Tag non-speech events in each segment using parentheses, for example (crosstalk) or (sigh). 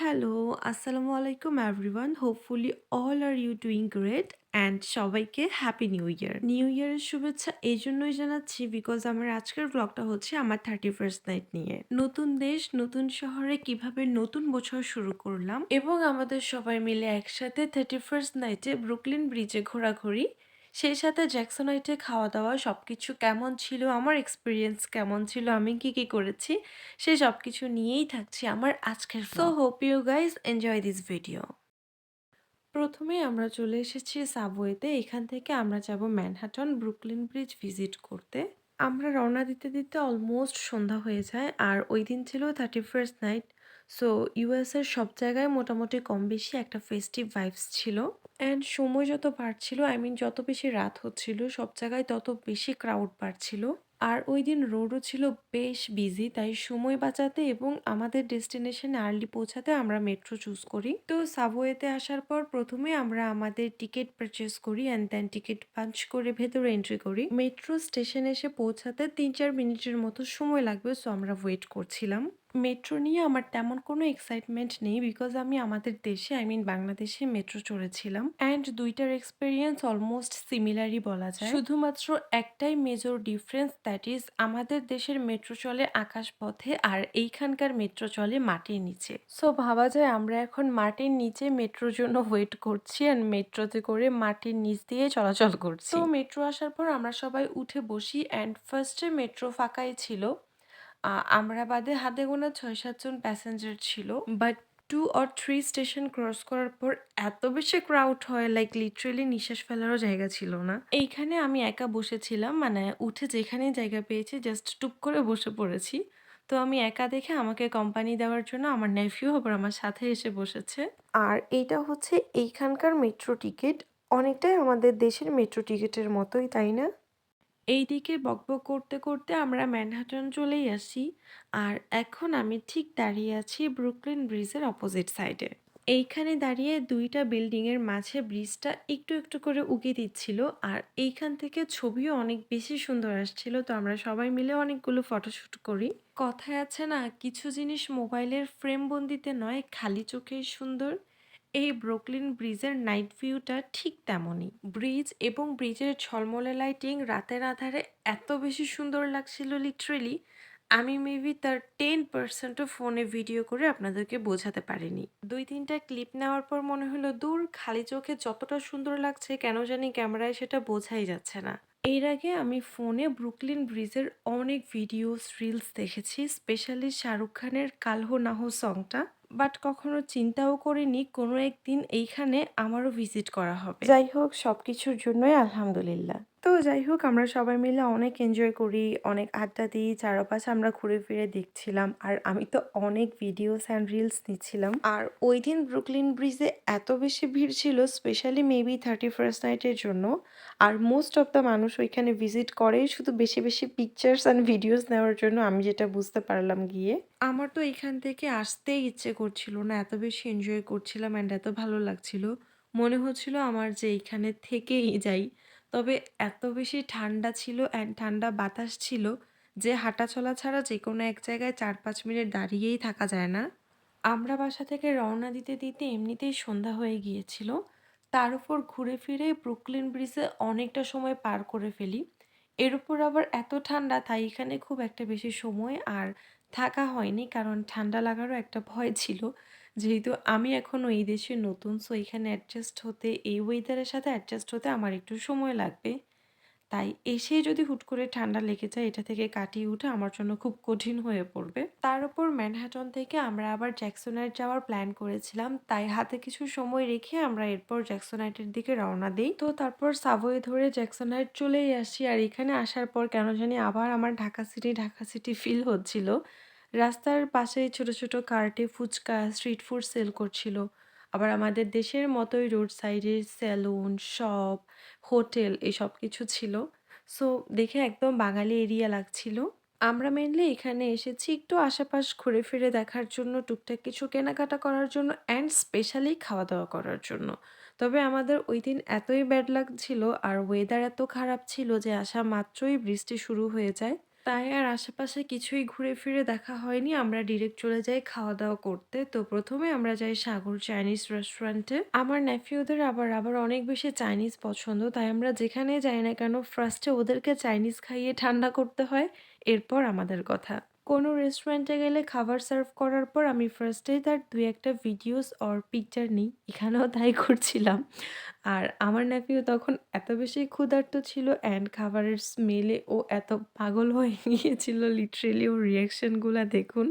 Hello, আসসালামু আলাইকুম everyone. Hopefully all are you doing great and সবাইকে হ্যাপি নিউ ইয়ার। নিউ ইয়ারের শুভেচ্ছা এই জন্যই জানাচ্ছি বিকজ আমার আজকের ব্লগটা হচ্ছে আমার 31st নাইট নিয়ে। নতুন দেশ, নতুন শহরে কীভাবে নতুন বছর শুরু করলাম এবং আমাদের সবাই মিলে একসাথে 31st নাইটে ব্রুকলিন ব্রিজে ঘোরাঘুরি সেই সাথে জ্যাকসনাইটে খাওয়া-দাওয়া সব কিছু কেমন ছিল, আমার এক্সপিরিয়েন্স কেমন ছিল, আমি কি, কি করেছি সেই সবকিছু নিয়েই থাকছি আমার আজকের so hope you guys enjoy this video. প্রথমে আমরা চলে এসেছি সাবওয়েতে। এখান থেকে আমরা যাব ম্যানহাটন ব্রুকলিন ব্রিজ ভিজিট করতে। আমরা রওনা দিতে, দিতে অলমোস্ট সন্ধ্যা হয়ে যায়। আর ওই দিন ছিল 31st নাইট। সো ইউএস এর সব জায়গায় মোটামুটি কম বেশি একটা ফেস্টিভ ভাইবস ছিল। অ্যান্ড সময় যত বাড়ছিল আই মিন যত বেশি রাত হচ্ছিল, সব জায়গায় তত বেশি ক্রাউড বাড়ছিল। আর ওই দিন রোডও ছিল বেশ বিজি তাই সময় বাঁচাতে এবং আমাদের ডেস্টিনেশনে আর্লি পৌঁছাতে আমরা মেট্রো চুজ করি। তো সাবওয়েতে আসার পর প্রথমে আমরা আমাদের টিকিট পারচেস করি অ্যান্ড দেন টিকিট পাঞ্চ করে ভেতরে এন্ট্রি করি। মেট্রো স্টেশনে এসে পৌঁছাতে ৩-৪ মিনিটের মতো সময় লাগবে সো আমরা ওয়েট করছিলাম। মেট্রো নিয়ে আমার তেমন কোনো এক্সাইটমেন্ট নেই বিকজ আমি আমাদের দেশে আই মিন বাংলাদেশে মেট্রো চড়েছিলাম অ্যান্ড দুইটার এক্সপিরিয়েন্স অলমোস্ট সিমিলারই বলা যায়। শুধুমাত্র একটাই মেজর ডিফারেন্স দ্যাট ইজ আমাদের দেশের মেট্রো চলে আকাশ পথে আর এইখানকার মেট্রো চলে মাটির নিচে। সো ভাবা যায় আমরা এখন মাটির নিচে মেট্রোর জন্য ওয়েট করছি অ্যান্ড মেট্রোতে করে মাটির নিচ দিয়ে চলাচল করছি। তো মেট্রো আসার পর আমরা সবাই উঠে বসি অ্যান্ড ফার্স্টে মেট্রো ফাঁকাই ছিল। আমরা বাদে হাতে গোনা ৬-৭ জন প্যাসেঞ্জার ছিল। বাট 2 অর 3 স্টেশন ক্রস করার পর এত বেশি ক্রাউড হয় লাইক লিটারেলি নিঃশ্বাস ফেলারও জায়গা ছিল না। এইখানে আমি একা বসেছিলাম মানে উঠে যেখানেই জায়গা পেয়েছি জাস্ট টুপ করে বসে পড়েছি। তো আমি একা দেখে আমাকে কোম্পানি দেওয়ার জন্য আমার নেফিউ আবার আমার সাথে এসে বসেছে। আর এইটা হচ্ছে এইখানকার মেট্রো টিকিট। অনেকটাই আমাদের দেশের মেট্রো টিকিটের মতোই, তাই না? এইদিকে বকবক করতে, করতে আমরা ম্যানহাটন চলেই আসি। আর এখন আমি ঠিক দাঁড়িয়ে আছি ব্রুকলিন ব্রিজের অপোজিট সাইডে। এইখানে দাঁড়িয়ে ২ টা বিল্ডিং এর মাঝে ব্রিজটা একটু, একটু করে উঁকি দিচ্ছিল। আর এইখান থেকে ছবিও অনেক বেশি সুন্দর আসছিল। তো আমরা সবাই মিলে অনেকগুলো ফটোশ্যুট করি। কথায় আছে না কিছু জিনিস মোবাইলের ফ্রেমবন্দিতে নয় খালি চোখেই সুন্দর। এই ব্রুকলিন ব্রিজের নাইট ভিউটা ঠিক তেমনই। ব্রিজ এবং ব্রিজের ঝলমলে লাইটিং রাতের আঁধারে এত বেশি সুন্দর লাগছিল লিটারেলি আমি মেবি তার 10% ও ফোনে ভিডিও করে আপনাদেরকে বোঝাতে পারিনি। ২-৩ টা ক্লিপ নেওয়ার পর মনে হলো দূর খালি চোখে যতটা সুন্দর লাগছে কেন জানি ক্যামেরায় সেটা বোঝাই যাচ্ছে না। এর আগে আমি ফোনে ব্রুকলিন ব্রিজের অনেক ভিডিওস, রিলস দেখেছি স্পেশালি শাহরুখ খানের 'কাল হো না হো' সংটা। বাট কখনো চিন্তাও করিনি কোনো একদিন এইখানে আমারও ভিজিট করা হবে। যাই হোক সব কিছুর জন্যই আলহামদুলিল্লাহ। তো যাই হোক আমরা সবাই মিলে অনেক এনজয় করি, অনেক আড্ডা দিই, চারপাশ আমরা ঘুরে ফিরে দেখছিলাম। আর আমি তো অনেক ভিডিওস অ্যান্ড রিলস নিচ্ছিলাম। আর ওই দিন ব্রুকলিন ব্রিজে এত বেশি ভিড় ছিল স্পেশালি মেবি 31st নাইটের জন্য। আর মোস্ট অফ দ্য মানুষ ওইখানে ভিজিট করে শুধু বেশি, বেশি পিকচার্স অ্যান্ড ভিডিওস নেওয়ার জন্য আমি যেটা বুঝতে পারলাম গিয়ে। আমার তো এখান থেকে আসতেই ইচ্ছে করছিল না। এত বেশি এনজয় করছিলাম অ্যান্ড এত ভালো লাগছিল। মনে হচ্ছিল আমার যে এইখানে থেকেই যাই। তবে এত বেশি ঠান্ডা ছিল অ্যান্ড ঠান্ডা বাতাস ছিল যে হাঁটাচলা ছাড়া যে কোনো এক জায়গায় ৪-৫ মিনিট দাঁড়িয়েই থাকা যায় না। আমরা বাসা থেকে রওনা দিতে, দিতে এমনিতেই সন্ধ্যা হয়ে গিয়েছিল। তার উপর ঘুরে ফিরে ব্রুকলিন ব্রিজে অনেকটা সময় পার করে ফেলি। এর উপর আবার এত ঠান্ডা তাই এখানে খুব একটা বেশি সময় আর থাকা হয়নি কারণ ঠান্ডা লাগারও একটা ভয় ছিল। যেহেতু আমি এখনও এই দেশে নতুন সো এখানে অ্যাডজাস্ট হতে এই ওয়েদারের সাথে অ্যাডজাস্ট হতে আমার একটু সময় লাগবে। তাই এসেই যদি হুট করে ঠান্ডা লেগে যায় এটা থেকে কাটিয়ে উঠে আমার জন্য খুব কঠিন হয়ে পড়বে। তার উপর ম্যানহাটন থেকে আমরা আবার জ্যাকসনাইট যাওয়ার প্ল্যান করেছিলাম। তাই হাতে কিছু সময় রেখে আমরা এরপর জ্যাকসনাইটের দিকে রওনা দিই তো তারপর সাবওয়ে ধরে জ্যাকসনাইট চলেই আসি আর এখানে আসার পর কেন জানি আবার আমার Dhaka city, Dhaka city feel হচ্ছিল। রাস্তার পাশে ছোট, ছোট কার্টে ফুচকা, স্ট্রিট ফুড সেল করছিল। আবার আমাদের দেশের মতোই রোড সাইডে সেলুন, শপ, হোটেল এসব কিছু ছিল। সো দেখে একদম বাঙালি এরিয়া লাগছিল। আমরা মেনলি এখানে এসেছি একটু আশেপাশ ঘুরে ফিরে দেখার জন্য, টুকটাক কিছু কেনাকাটা করার জন্য অ্যান্ড স্পেশালি খাওয়া-দাওয়া করার জন্য। তবে আমাদের ওই দিন এতই ব্যাড লাক ছিল আর ওয়েদার এত খারাপ ছিল যে আসা মাত্রই বৃষ্টি শুরু হয়ে যায়। তাই আর আশেপাশে কিছুই ঘুরে ফিরে দেখা হয়নি। আমরা ডিরেক্ট চলে যাই খাওয়া-দাওয়া করতে। তো প্রথমে আমরা যাই সাগর চাইনিজ রেস্টুরেন্টে। আমার নেফিউদের আবার, আবার অনেক বেশি চাইনিজ পছন্দ। তাই আমরা যেখানে যাই না কেন ফার্স্টে ওদেরকে চাইনিজ খাইয়ে ঠান্ডা করতে হয়। এরপর আমাদের কথা। কোনো রেস্টুরেন্টে গেলে খাবার সার্ভ করার পর আমি ফার্স্ট এই তার ২-১ টা ভিডিওস অর পিকচার নিই। এখানেও তাই করছিলাম। আর আমার নেফিউ তখন এত বেশি ক্ষুধার্ত ছিল অ্যান্ড খাবারের স্মেলে ও এত পাগল হয়ে (laughs) গিয়েছিল লিটারেলি ওর রিঅ্যাকশনগুলা দেখুন।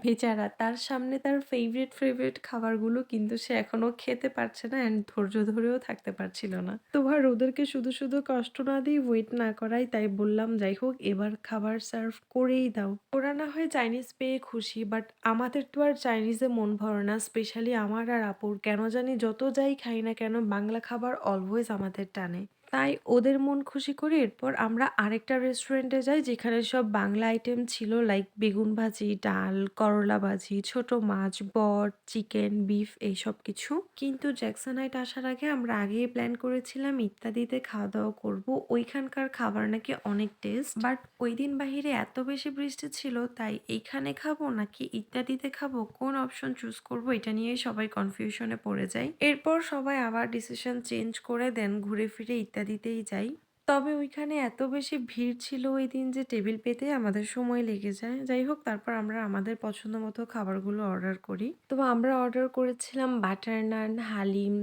বেচারা তার সামনে তার ফেভারিট, ফেভারিট খাবারগুলো কিন্তু সে এখনও খেতে পারছে না অ্যান্ড ধৈর্য ধরেও থাকতে পারছিল না। তো আর ওদেরকে শুধু, শুধু কষ্ট না দিয়ে ওয়েট না করাই তাই বললাম, "যাই হোক এবার খাবার সার্ভ করেই দাও।" ওরা না হয় চাইনিজ পেয়ে খুশি বাট আমাদের তো আর চাইনিজে মন ভরে না। স্পেশালি আমার আর আপুর। কেন জানি যত যাই খাই না কেন বাংলা খাবার অলওয়েজ আমাদের টানে। তাই ওদের মন খুশি করে এরপর আমরা আরেকটা রেস্টুরেন্টে যাই যেখানে সব বাংলা আইটেম ছিল লাইক বেগুন ভাজি, ডাল, করলা ভাজি, ছোট মাছ, বট, চিকেন, বিফ এইসব কিছু। কিন্তু জ্যাকসনহাইট আসার আগে আমরা আগেই প্ল্যান করেছিলাম ইত্যাদিতে খাওয়া-দাওয়া করব। ওইখানকার খাবার নাকি অনেক টেস্ট। বাট ওই দিন বাহিরে এত বেশি বৃষ্টি ছিল তাই এইখানে খাব নাকি ইত্যাদিতে খাব কোন অপশন চুজ করব এটা নিয়েই সবাই কনফিউশনে পড়ে যায়। এরপর সবাই আবার ডিসিশন চেঞ্জ করে দেন ঘুরে ফিরে ইত্যাদিতেই যাই। তবে ওইখানে এত বেশি ভিড় ছিল ওই দিন যে টেবিল পেতে আমাদের সময় লেগে যায়। যাই হোক তারপর আমরা আমাদের পছন্দ মতো খাবারগুলো অর্ডার করি। তো আমরা অর্ডার করেছিলাম বাটার নান, হালিম,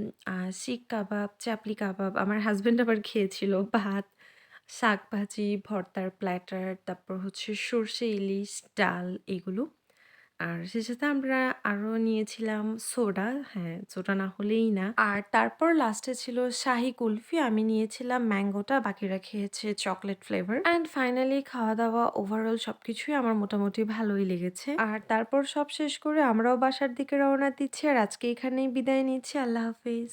শিক কাবাব, চাপলি কাবাব। আমার হাজব্যান্ড আবার খেয়েছিল ভাত, শাক ভাজি, ভর্তার প্ল্যাটার, তারপর হচ্ছে সরষে ইলিশ, ডাল এগুলো। আর সে সাথে আমরা আরও নিয়েছিলাম সোডা। হ্যাঁ, সোডা না হলেই না। আর তারপর লাস্টে ছিল শাহি কুলফি। আমি নিয়েছিলাম ম্যাঙ্গোটা, বাকিরা খেয়েছে চকলেট ফ্লেভার। অ্যান্ড ফাইনালি খাওয়া-দাওয়া ওভারঅল সবকিছুই আমার মোটামুটি ভালোই লেগেছে। আর তারপর সব শেষ করে আমরাও বাসার দিকে রওনা দিচ্ছি। আর আজকে এখানেই বিদায় নিচ্ছি। আল্লাহ হাফেজ।